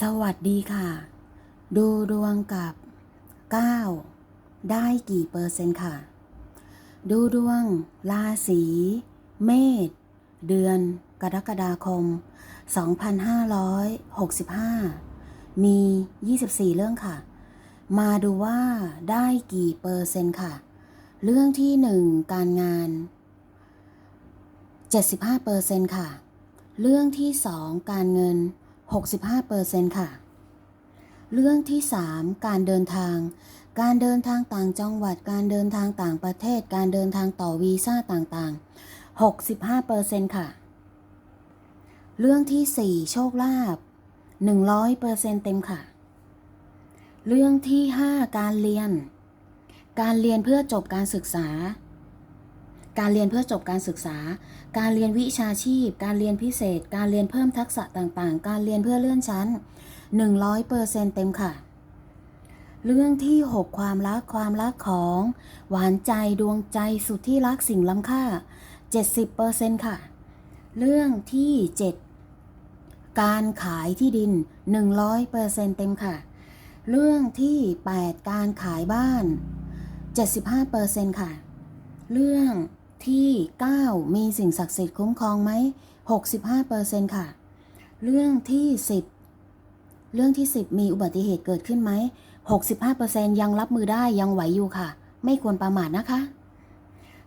สวัสดีค่ะ ดูดวงกับ 9 ได้กี่เปอร์เซ็นต์ค่ะ ดูดวง ราศี เมษ เดือน กรกฎาคม 2565 มี 24 เรื่องค่ะ มาดูว่าได้กี่เปอร์เซ็นต์ค่ะ เรื่องที่ 1 การงาน 75เปอร์เซนต์ค่ะ เรื่องที่ 2 การเงิน 65เปอร์เซ็นต์ค่ะ เรื่องที่ 3 การเดินทาง การเดินทางต่างจังหวัด การเดินทางต่างประเทศ การเดินทางต่อวีซ่าต่างๆ 65เปอร์เซ็นต์ค่ะ เรื่องที่ 4 โชคลาภ100เปอร์เซ็นต์เต็มค่ะ เรื่องที่ 5 การเรียน การเรียนเพื่อจบการศึกษา การเรียนเพื่อจบการศึกษา การเรียนวิชาชีพ การเรียนพิเศษ การเรียนเพิ่มทักษะต่างๆ การเรียนเพื่อเลื่อนชั้น 100%เต็มค่ะ เรื่องที่ 6 ความรักความรักของ หวานใจดวงใจสุดที่รักสิ่งล้ำค่า 70%ค่ะ เรื่องที่ 7 การขายที่ดิน 100%เต็มค่ะ เรื่องที่ 8 การขายบ้าน 75%ค่ะ เรื่อง ที่ 9 มีสิ่งศักดิ์สิทธิ์คุ้มครองไหม65%ค่ะ เรื่องที่ 10 เรื่องที่ 10 มีอุบัติเหตุเกิดขึ้นไหม65%ยังรับมือได้ยังไหวอยู่ค่ะ ไม่ควรประมาทนะคะ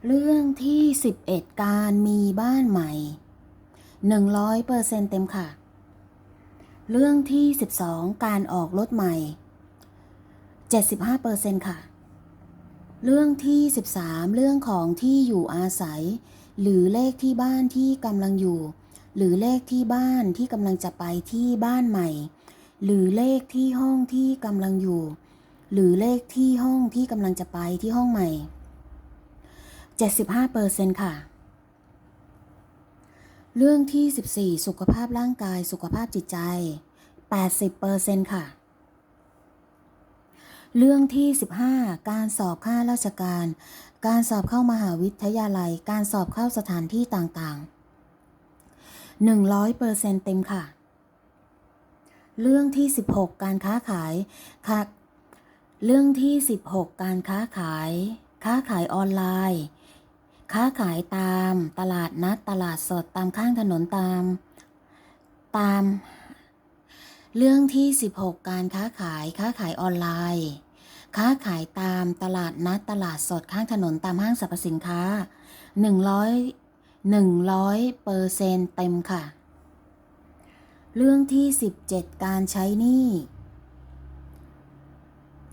เรื่องที่ 11 การมีบ้านใหม่ 100%เต็มค่ะ เรื่องที่ 12 การออกรถใหม่ 75%ค่ะ เรื่องที่ 13 เรื่องของที่อยู่อาศัย หรือเลขที่บ้านที่กำลังอยู่ หรือเลขที่บ้านที่กำลังจะไปที่บ้านใหม่ หรือเลขที่ห้องที่กำลังอยู่ หรือเลขที่ห้องที่กำลังจะไปที่ห้องใหม่ 75%ค่ะ เรื่องที่ 14 สุขภาพร่างกายสุขภาพจิตใจ 80%ค่ะ เรื่องที่ 15 การสอบข้าราชการ การสอบเข้ามหาวิทยาลัย การสอบเข้าสถานที่ต่างๆ 100%เต็มค่ะ เรื่องที่ 16 การค้าขายค่ะเรื่องที่ 16 การค้าขาย ค้าขายออนไลน์ ค้าขายตามตลาดนัดตลาดสดตามข้างถนนตาม ตาม เรื่องที่ 16 การค้าขาย ค้าขายออนไลน์ ค้าขายตามตลาดนัดตลาดสดข้างถนนตามห้างสรรพสินค้า 100 100เปอร์เซ็นต์เต็มค่ะ เรื่องที่ 17 การใช้หนี้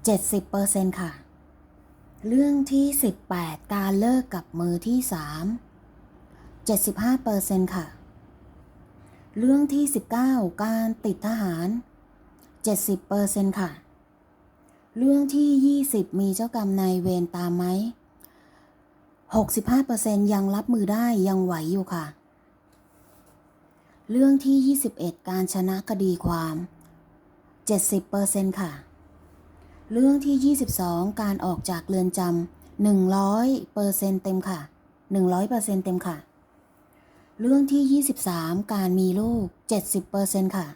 70เปอร์เซ็นต์ค่ะ เรื่องที่ 18 การเลิกกับมือที่ 3 75เปอร์เซ็นต์ค่ะ เรื่องที่ 19 การติดทหาร 70เปอร์เซ็นต์ค่ะ เรื่องที่ 20 มีเจ้ากรรมนายเวรตามไหม 65เปอร์เซ็นต์ยังรับมือได้ยังไหวอยู่ค่ะ เรื่องที่ 21 การชนะคดีความ 70เปอร์เซ็นต์ค่ะ เรื่องที่ 22 การออกจากเรือนจำ100เปอร์เซ็นต์เต็มค่ะ 100เปอร์เซ็นต์เต็มค่ะ เรื่องที่ 23 การมีลูก 70เปอร์เซ็นต์ค่ะ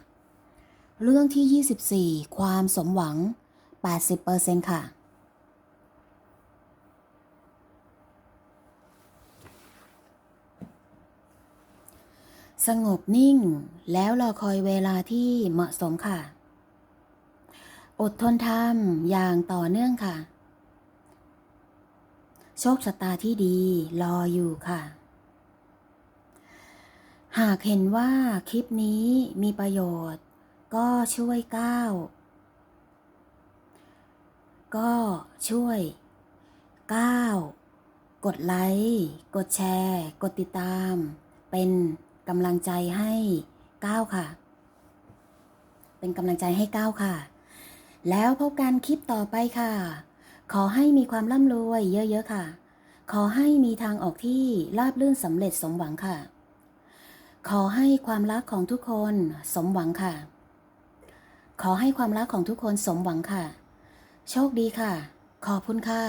เรื่องที่ 24 ความสมหวัง 80เปอร์เซ็นต์ค่ะ สงบนิ่งแล้วรอคอยเวลาที่เหมาะสมค่ะ อดทนทำอย่างต่อเนื่องค่ะ โชคชะตาที่ดีรออยู่ค่ะหากเห็นว่าคลิปนี้มีประโยชน์ ก็ช่วยก้าว ก็ช่วยก้าวกดไลค์กดแชร์ กดติดตาม เป็นกำลังใจให้ก้าวค่ะ เป็นกำลังใจให้ก้าวค่ะ แล้วพบกันคลิปต่อไปค่ะ ขอให้มีความร่ำรวยเยอะๆค่ะ ขอให้มีทางออกที่ราบรื่นสำเร็จสมหวังค่ะ ขอให้ความรักของทุกคนสมหวังค่ะ ขอให้ความรักของทุกคนสมหวังค่ะ โชคดีค่ะ ขอบคุณค่ะ